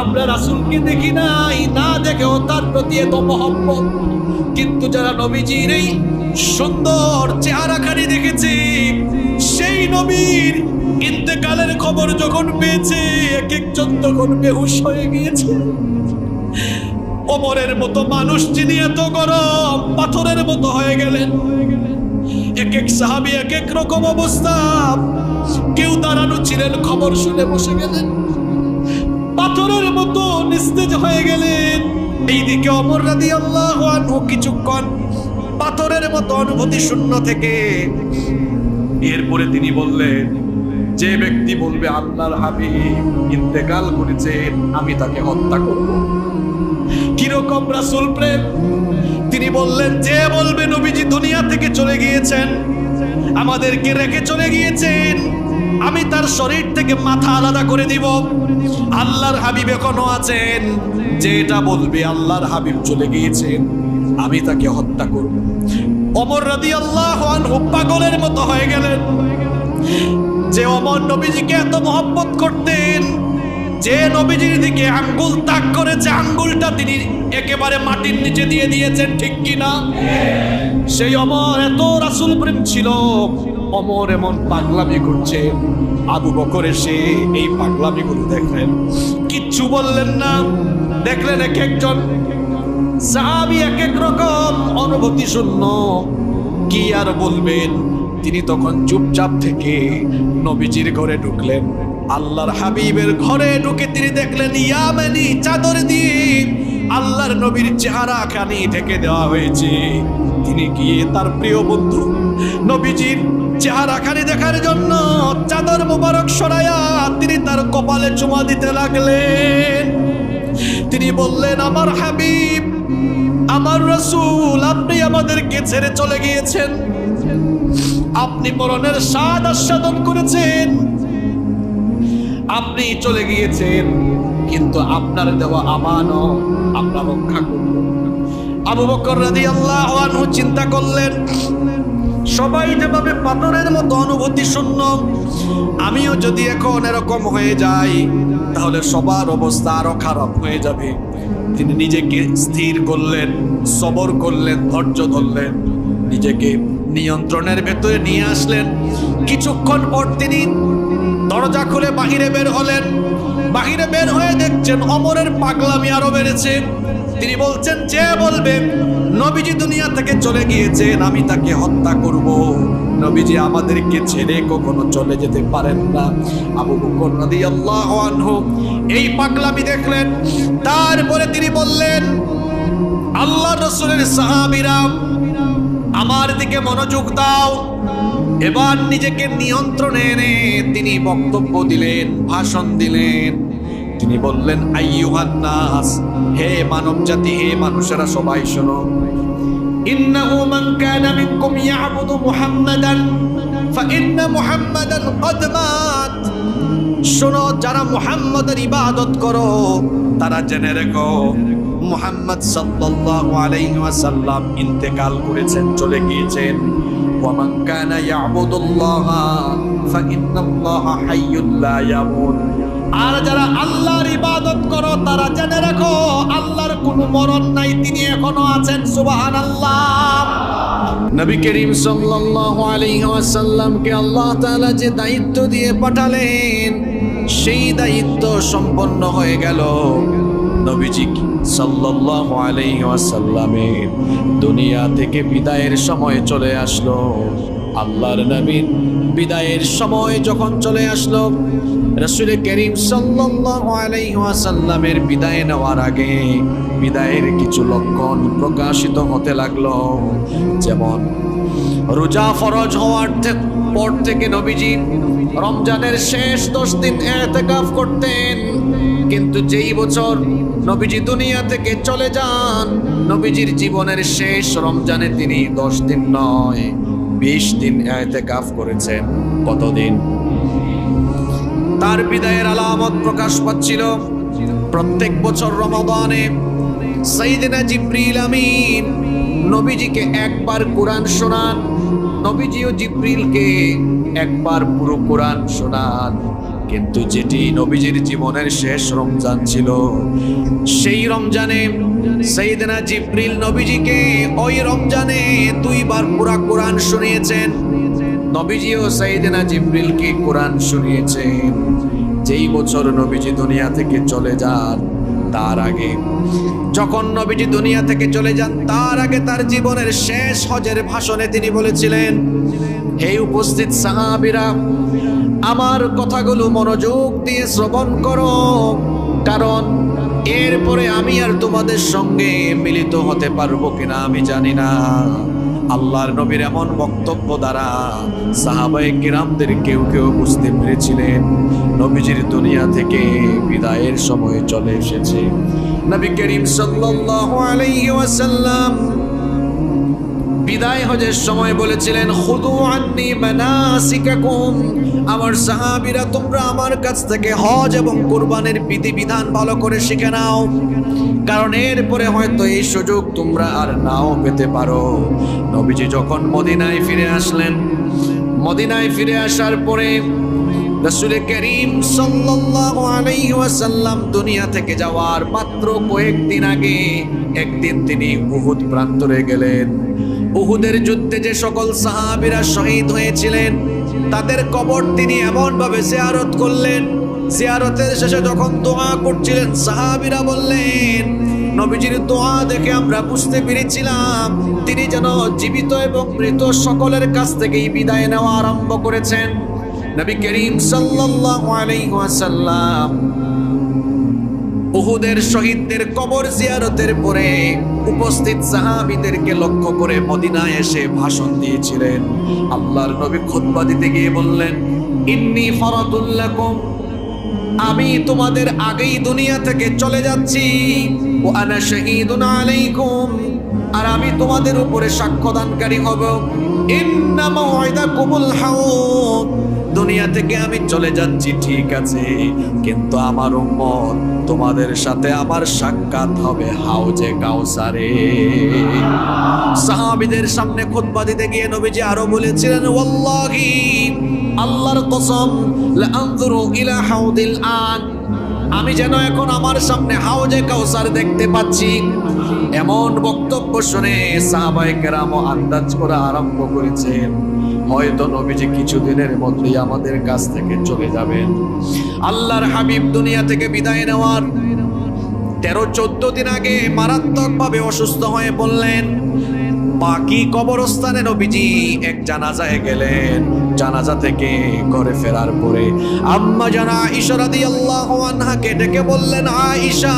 আমরা রাসুলকে দেখি নাই, না দেখেও তার প্রতি এত মহব্বত। কিন্তু যারা নবীজির এই সুন্দর চেহারাখানি দেখেছে, সেই নবীর ইন্তেকালের খবর যখন পেয়েছে এক একজন তখন বেহুশ হয়ে গিয়েছে। ওমরের মতো মানুষ যিনি এত গরম, পাথরের মতো হয়ে গেলেন। এক এক সাহাবি এক এক রকম অবস্থা। কেউ দাঁড়ানো ছিলেন, খবর শুনে বসে গেলেন। পাথরের মতো নিস্তেজ হয়ে গেলেন। এইদিকে অমর রাদি আল্লাহ আনহু কিছুক্ষণ পাথরের মতো অনুভূতি শূন্য থেকে এরপরে তিনি বললেন, যে ব্যক্তি বলবে, আল্লাহর হাবিব ইন্তেকাল করেছেন আমি তাকে হত্যা করব। কীরকম রাসূল প্রেম? তিনি বললেন, যে বলবে, নবীজি দুনিয়া থেকে চলে গিয়েছেন, আমাদেরকে রেখে চলে গিয়েছেন আমি তার শরীর থেকে মাথা আলাদা করে দিব। আল্লাহর হাবিব এখনও আছেন। যে এটা বলবে, আল্লাহর হাবিব চলে গিয়েছেন। আমি তাকে হত্যা করব। অমর রাদি আল্লাহ পাগলের মতো হয়ে গেলেন। যে অমর নবীজিকে এত মহব্বত করতেন, যে নবীজির দিকে আঙ্গুল তাক করেছে, আঙ্গুলটা তিনি একেবারে মাটির নিচে দিয়ে দিয়েছেন, ঠিক কিনা? সেই অমর এত রাসুল প্রেম ছিল। অমর এমন পাগলামি করছে। আবু বকর এসে এই পাগলামিগুলো দেখলেন। কিচ্ছু বললেন না। দেখলেন এক একজন সাহাবি এক এক রকম অনুভূতি শূন্য। কি আর বলবেন? তিনি তখন চুপচাপ থেকে নবীজির ঘরে ঢুকলেন। আল্লাহর হাবিবের ঘরে ঢুকে তিনি দেখলেন ইয়ামানি চাদর দিয়ে আল্লাহর নবীর চেহারা খানি ঢেকে দেওয়া হয়েছে। তিনি গিয়ে তার প্রিয় বন্ধু নবীজির চেহারা খানি দেখার জন্য চাদর মুবারক সরাইয়া তিনি তার কপালে চুমা দিতে লাগলেন। তিনি বললেন, আমার হাবিব, আমার রসুল, আপনি আমাদেরকে ছেড়ে চলে গিয়েছেন। আপনি মরণের স্বাদ আস্বাদন করেছেন। আপনি চলে গিয়েছেন, কিন্তু আপনার দেওয়া আমানও আমরা রক্ষা করব। আবু বকর রাদিয়াল্লাহু আনহু চিন্তা করলেন সবাই যেভাবে পাথরের মতো অনুভূতি শূন্য, আমিও যদি এখন এরকম হয়ে যাই, তাহলে সবার অবস্থা আরও খারাপ হয়ে যাবে। তিনি নিজেকে স্থির করলেন, সবর করলেন, ধৈর্য ধরলেন, নিজেকে নিয়ন্ত্রণের ভেতরে নিয়ে আসলেন। কিছুক্ষণ পর তিনি দরজা খুলে বাহিরে বের হলেন। বাহিরে বের হয়ে দেখছেন অমরের পাগলামি আরও বেড়েছে। তিনি বলছেন, যে বলবে, নবীজি দুনিয়া থেকে চলে গিয়েছেন, আমি তাকে হত্যা করব। নবীজি আমাদেরকে ছেড়ে কখনো চলে যেতে পারেন না। আবু বকর রাদিয়াল্লাহু আনহু এই পাগলামি দেখলেন। তারপরে তিনি বললেন, আল্লাহ রসুলের সাহাবীরা, আমার দিকে মনোযোগ দাও। এবার নিজেকে নিয়ন্ত্রণে এনে তিনি বক্তব্য দিলেন, ভাষণ দিলেন। তিনি বললেন, আইয়ুহান্নাস, হে মানব জাতি হে মানুষেরা, সবাই শোনো। ইন্নাহু মান কানা মিনকুম ইয়াবুদু মুহাম্মাদান, ফাইন্না মুহাম্মাদান কদ মাত। শোনো, যারা মুহাম্মাদের ইবাদত করো, তারা জেনে রেখো, মুহাম্মদ সাল্লাল্লাহু আলাইহি ওয়াসাল্লাম ইন্তেকাল করেছেন, চলে গিয়েছেন। ওয়ামান কানা ইয়াবুদুল্লাহ, ফাইন্নাল্লাহা হাইয়্যুল লা ইয়ামুত। আর যারা আল্লাহর ইবাদত করো, তারা জেনে রাখো, আল্লাহর কোনো মরণ নাই, তিনি এখনও আছেন, সুবহানাল্লাহ। নবী করিম সাল্লাল্লাহু আলাইহি ওয়াসাল্লামকে আল্লাহ তাআলা যে দায়িত্ব দিয়ে পাঠালেন, সেই দায়িত্ব সম্পন্ন হয়ে গেল নবীজি সাল্লাল্লাহু আলাইহি ওয়াসাল্লামের দুনিয়া থেকে বিদায়ের সময় চলে আসলো, আল্লাহর নবীর বিদায়ের সময় যখন চলে আসলো রসুল করিম ওয়াসাল্লামের বিদায় নেওয়ার আগে বিদায়ের কিছু লক্ষণ প্রকাশিত হতে লাগল। যেমন, রোজা ফরজ হওয়ার পর থেকে নবীজি রমজানের শেষ দশ দিন এতেকাফ করতেন। কিন্তু যেই বছর নবীজি দুনিয়া থেকে চলে যান, নবীজির জীবনের শেষ রমজানে তিনি দশ দিন নয়। বিশ দিন এতেকাফ করেছেন কতদিন? তার বিদায়ের আলামত প্রকাশ পাচ্ছিল প্রত্যেক বছর রমাদানে। সাইদিনা জিব্রিল আমিন নবীজিকে একবার কোরআন শোনান, নবীজিও জিব্রিলকে একবার পুরো কোরআন শোনান। কিন্তু যেটি নবীজির জীবনের শেষ রমজান ছিল, সেই রমজানে সেইদিনা জিব্রিল নবীজিকে ওই রমজানে দুইবার পুরা কোরআন শুনিয়েছেন। নবীজিও সাইদিনা জিব্রিলকে কোরআন শুনিয়েছেন। যেই বছর নবীজি দুনিয়া থেকে চলে যান, তার আগে। যখন নবীজি দুনিয়া থেকে চলে যান, তার আগে তার জীবনের শেষ হজের ভাষণে তিনি বলেছিলেন, হে উপস্থিত সাহাবিরা আমার কথাগুলো মনোযোগ দিয়ে শ্রবণ করো। কারণ এরপরে আমি আর তোমাদের সঙ্গে মিলিত হতে পারব কিনা আমি জানি না। আল্লাহর নবীর এমন বক্তব্য দ্বারা সাহাবায়ে কিরামদের কেউ কেউ বুঝতে পেরেছিলেন। নবীজির দুনিয়া থেকে বিদায়ের সময় চলে এসেছে। নবী করিম ওয়াসাল্লাম বিদায় হজের সময় বলেছিলেন, খুদু আন্নি মানাসিকাকুম। আমার সাহাবীরা, তোমরা আমার কাছ থেকে হজ এবং কুরবানির বিধিবিধান ভালো করে শিখে নাও। কারণ এরপরে হয়তো এই সুযোগ তোমরা আর নাও পেতে পারো। নবীজি যখন মদিনায় ফিরে আসলেন, মদিনায় ফিরে আসার পরে রসুল করিম ওয়াসাল্লাম দুনিয়া থেকে যাওয়ার মাত্র কয়েকদিন আগে একদিন তিনি উহুদ প্রান্তরে গেলেন। উহুদের যুদ্ধে যে সকল সাহাবীরা শহীদ হয়েছিলেন তাদের কবর তিনি এমনভাবে জিয়ারত করলেন। জিয়ারতের শেষে যখন দোয়া করছিলেন, সাহাবিরা বললেন, নবীজির দোয়া দেখে আমরা বুঝতে পেরেছিলাম, তিনি যেন জীবিত এবং মৃত সকলের কাছ থেকেই বিদায় নেওয়া আরম্ভ করেছেন। নবী করিম আলাইহি ওয়াসাল্লাম উহুদের শহীদদের কবর জিয়ারতের পরে উপস্থিত সাহাবীদেরকে লক্ষ্য করে মদিনায় এসে ভাষণ দিয়েছিলেন। আল্লাহর নবী খুতবা দিতে গিয়ে বললেন, ইন্নি ফরাতুল্লাকুম আমি তোমাদের আগেই দুনিয়া থেকে চলে যাচ্ছি। ও আনা শাহীদুন আলাইকুম। আর আমি তোমাদের উপরে সাক্ষ্যদানকারী হব। ইন্না মাওয়াইদাকুমুল হাউদ। দুনিয়া থেকে আমি চলে যাচ্ছি, ঠিক আছে। কিন্তু আমার উম্মত, তোমাদের সাথে আমার সাক্ষাৎ হবে হাউজে কাউসারে। সাহাবীদের সামনে খুতবা দিতে গিয়ে নবীজি আরও বলেছিলেন, ওয়াল্লাহি, আল্লাহর কসম লাআনজুরু ইলা হাউদিল আন। আমি যেন এখন আমার সামনে হাউজে কাউসার দেখতে পাচ্ছি। এমন বক্তব্য শুনে সাহাবায়ে কেরামও আন্দাজ করা আরম্ভ করেছেন। হয়তো নবীজি কিছুদিনের মধ্যেই আমাদের কাছ থেকে চলে যাবেন। আল্লাহর হাবিব দুনিয়া থেকে বিদায় নেওয়ার তেরো, চোদ্দ দিন আগে মারাত্মকভাবে অসুস্থ হয়ে বললেন, বাকি কবরস্থানে নবীজি এক জানাজায় গেলেন। জানাজা থেকে ঘরে ফেরার পরে আম্মা জানা ইশরাদি আল্লাহ আনহাকে ডেকে বললেন, আয়েশা,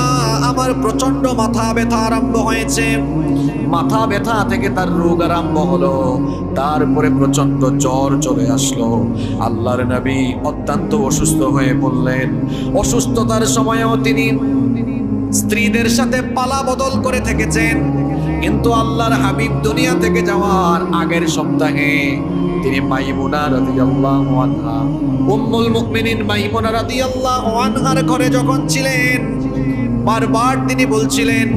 আমার প্রচণ্ড মাথা ব্যথা আরম্ভ হয়েছে। মাথা ব্যথা থেকে তার রোগ আরম্ভ হলো, তারপরে প্রচণ্ড জ্বর চলে আসলো। আল্লাহর নবী অত্যন্ত অসুস্থ হয়ে বললেন অসুস্থতার সময়ও তিনি স্ত্রীদের সাথে পালা বদল করে থেকেছেন। কিন্তু আল্লাহর হাবিব দুনিয়া থেকে যাওয়ার আগের সপ্তাহে তিনি মাইমুনা রাদিয়াল্লাহু আনহা। উম্মুল মুমিনিন মাইমুনা রাদিয়াল্লাহু আনহার ঘরে যখন ছিলেন, বারবার তিনি বলছিলেন,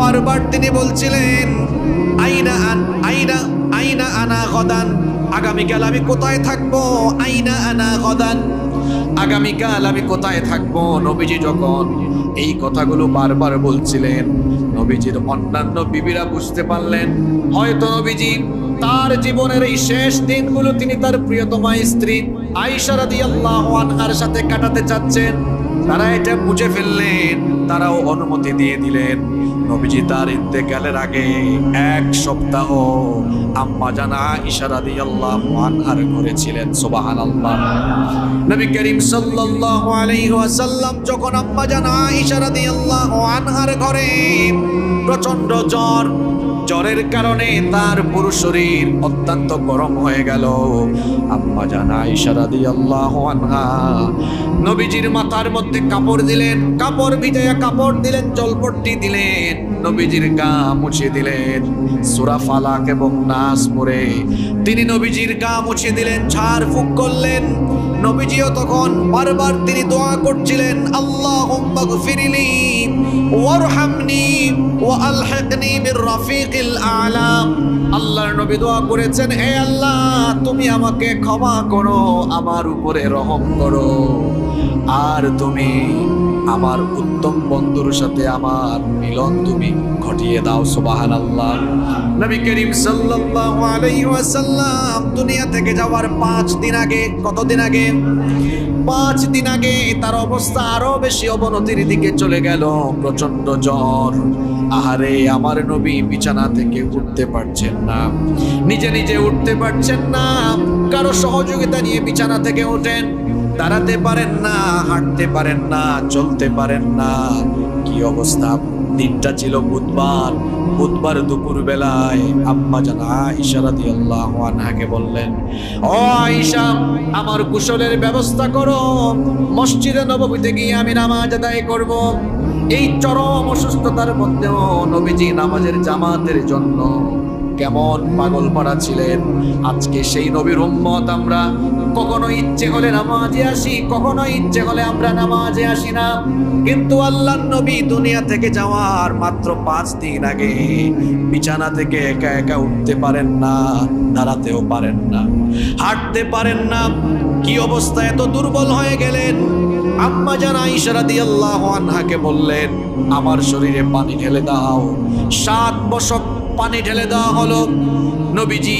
বারবার তিনি বলছিলেন, আইনা আন, আইনা আইনা আনা গদান, আগামীকাল আমি কোথায় থাকব? আইনা আনা গদান। আগামীকাল আমি কোথায় থাকব? নবীজি যখন এই কথাগুলো বারবার বলছিলেন, নবীজির অন্যান্য বিবিরা বুঝতে পারলেন। হয়তো নবীজি তার জীবনের এই শেষ দিনগুলো তিনি তার প্রিয়তমা স্ত্রী আয়েশা রাদিয়াল্লাহু আনহার সাথে কাটাতে চাচ্ছেন। তারা এটা বুঝে ফেললেন, তারাও অনুমতি দিয়ে দিলেন। নবীজি তার ইন্তেকালের আগে এক সপ্তাহ আম্মা জানা ইশারা দিয়ে আল্লাহ আনহার ঘরে ছিলেন, সুবহানাল্লাহ। নবী করিম সাল্লাল্লাহু আলাইহি ওয়াসাল্লাম যখন আম্মা জানা ইশারা দিয়ে আল্লাহ আনহার ঘরে প্রচণ্ড জ্বর জ্বরের কারণে তার পুরো শরীর অত্যন্ত গরম হয়ে গেল। আম্মা জানা ইশারা দিয়ে আল্লাহ নবীজির মাথার মধ্যে কাপড় দিলেন, কাপড় ভিজাইয়া কাপড় দিলেন, জলপট্টি দিলেন। নবীজির গা মুছে দিলেন। সুরা ফালাক এবং নাস পরে তিনি নবীজির গা মুছে দিলেন, ঝাড় ফুক করলেন। নবীজিও তখন বারবার তিনি দোয়া করছিলেন আল্লাহ ফিরিলি ওয়ারহামনি ওয়া আলহিকনি বির রাফিকিল আলা। আল্লাহর নবী দোয়া করেছেন হে আল্লাহ, তুমি আমাকে ক্ষমা করো, আমার উপরে রহম করো। আর তুমি আমার উত্তম বন্ধুর সাথে আমার মিলন তুমি ঘটিয়ে দাও সুবাহান আল্লাহ নবী করিম সাল্লাল্লাহু আলাইহি ওয়াসাল্লাম দুনিয়া থেকে যাওয়ার পাঁচ দিন আগে কতদিন আগে? পাঁচ দিন আগে তার অবস্থা আরও বেশি অবনতির দিকে চলে গেল প্রচণ্ড জ্বর। আহারে, আমার নবী বিছানা থেকে উঠতে পারছেন না। নিজে নিজে উঠতে পারছেন না। কারও সহযোগিতা নিয়ে বিছানা থেকে ওঠেন। দাঁড়াতে পারেন না, হাঁটতে পারেন না, চলতে পারেন না। কি অবস্থা? দিনটা ছিল বুধবার। বুধবার দুপুর বেলায় আম্মা জান আয়েশা রাদিয়াল্লাহু আনহাকে বললেন, ও আয়েশা, আমার কুশলের ব্যবস্থা করো। মসজিদে নববীতে গিয়ে আমি নামাজ আদায় করব। এই চরম অসুস্থতার মধ্যেও নবীজি নামাজের জামাতের জন্য কেমন পাগল পাড়া ছিলেন। আজকে সেই নবীর উম্মত আমরা কখনো ইচ্ছে হলে নামাজে আসি, কখনো ইচ্ছে হলে আমরা নামাজে আসি না। কিন্তু আল্লাহ নবী দুনিয়া থেকে যাওয়ার মাত্র পাঁচ দিন আগে বিছানা থেকে একা একা উঠতে পারেন না, দাঁড়াতেও পারেন না। হাঁটতে পারেন না, কি অবস্থা, এত দুর্বল হয়ে গেলেন। আম্মা জান আয়েশা রাদিয়াল্লাহু আনহাকে বললেন, আমার শরীরে পানি ঢেলে দাও। সাত বছর পানি ঢেলে দেওয়া হলো। নবীজি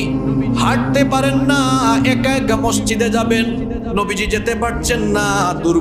হাঁটতে পারেন না একা একা মসজিদে যাবেন। নবীজি যেতে পারছেন না দুর্বল